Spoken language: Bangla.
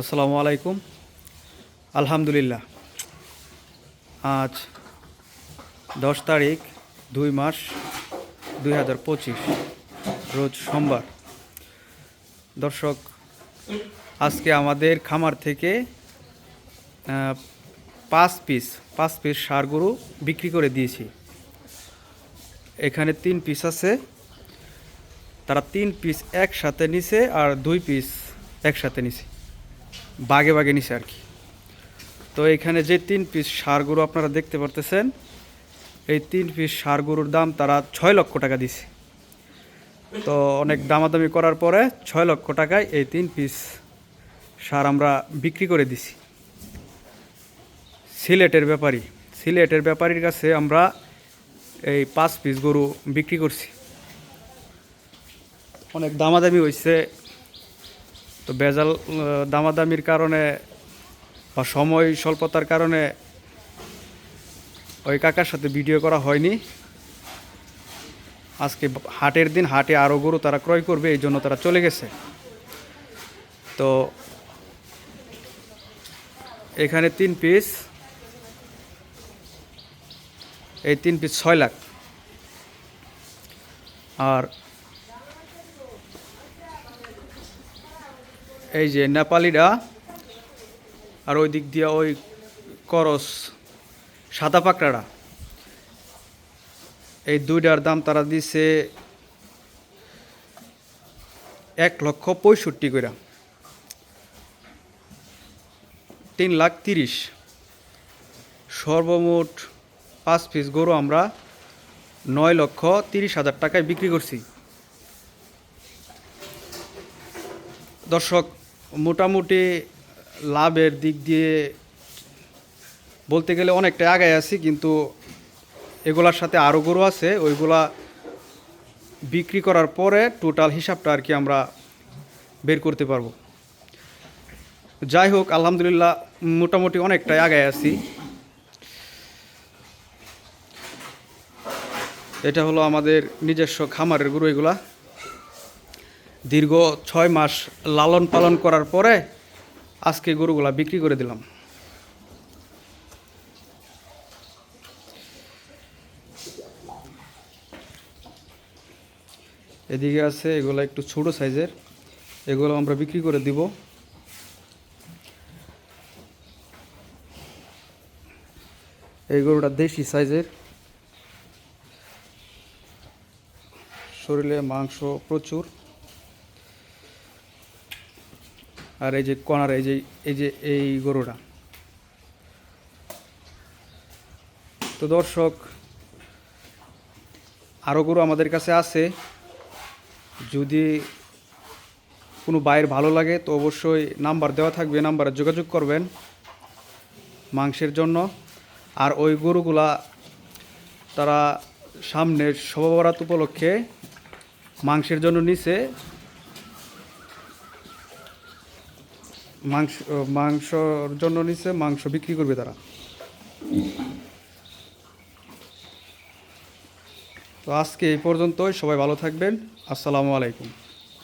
আসসালামু আলাইকুম। আলহামদুলিল্লাহ। আজ দশ তারিখ, দুই মাস দুই হাজার পঁচিশ, রোজ সোমবার। দর্শক, আজকে আমাদের খামার থেকে পাঁচ পিস পাঁচ পিস সার গরু বিক্রি করে দিয়েছি। এখানে তিন পিস আছে। তারা তিন পিস একসাথে নিছে আর দুই পিস একসাথে নিছে। বাগে বাগে নিছে আর কি। তো এখানে যে তিন পিস সার গরু আপনারা দেখতে পারতেছেন, এই তিন পিস সার গরুর দাম তারা ছয় লক্ষ টাকা দিছে। তো অনেক দামাদামি করার পরে ছয় লক্ষ টাকায় এই তিন পিস সার আমরা বিক্রি করে দিছি। সিলেটের ব্যাপারী, সিলেটের ব্যাপারীর কাছে আমরা এই পাঁচ পিস গরু বিক্রি করছি। অনেক দামাদামি হয়েছে তো বেজাল দামাদামির কারণে বা সময় স্বল্পতার কারণে ওই কাকার সাথে ভিডিও করা হয়নি। আজকে হাটের দিন, হাটে আরও গরু তারা ক্রয় করবে, এই জন্য তারা চলে গেছে। তো এখানে তিন পিস, এই তিন পিস ছয় লাখ। আর এই যে নেপালিরা, আর ওই দিক দিয়ে ওই করস, সাদা পাকড়ারা। এই দুইটার দাম তারা দিছে এক লক্ষ পঁয়ষট্টি করে তিন লাখ তিরিশ। সর্বমোট পাঁচ পিস গরু আমরা নয় লক্ষ তিরিশ হাজার টাকায় বিক্রি করছি। দর্শক মোটামুটি লাভের দিক দিয়ে বলতে গেলে অনেকটা আগায় আছি, কিন্তু এগুলার সাথে আরও গরু আছে, ওইগুলা বিক্রি করার পরে টোটাল হিসাবটা আর কি আমরা বের করতে পারব। যাই হোক আলহামদুলিল্লাহ মোটামুটি অনেকটাই আগায় আছি। এটা হলো আমাদের নিজস্ব খামারের গরু এগুলা। দীর্ঘ ছয় মাস লালন পালন করার পরে আজকে গরুগুলা বিক্রি করে দিলাম। এদিকে আছে এগুলো একটু ছোট সাইজের, এগুলো আমরা বিক্রি করে দিব। এই গরুটা দেশি সাইজের। শরীরে মাংস প্রচুর। আর এই যে কনার এই যে এই যে এই গরুটা। তো দর্শক আরও গরু আমাদের কাছে আছে। যদি কোনো বাইর ভালো লাগে, তো অবশ্যই নাম্বার দেওয়া থাকবে, নাম্বারে যোগাযোগ করবেন মাংসের জন্য। আর ওই গরুগুলা তারা সামনের শববরাত উপলক্ষে মাংসের জন্য নিচে মাংস মাংসর জন্য নিচ্ছে মাংস বিক্রি করবে তারা। তো আজকে এই পর্যন্তই, সবাই ভালো থাকবেন। আসসালামু আলাইকুম।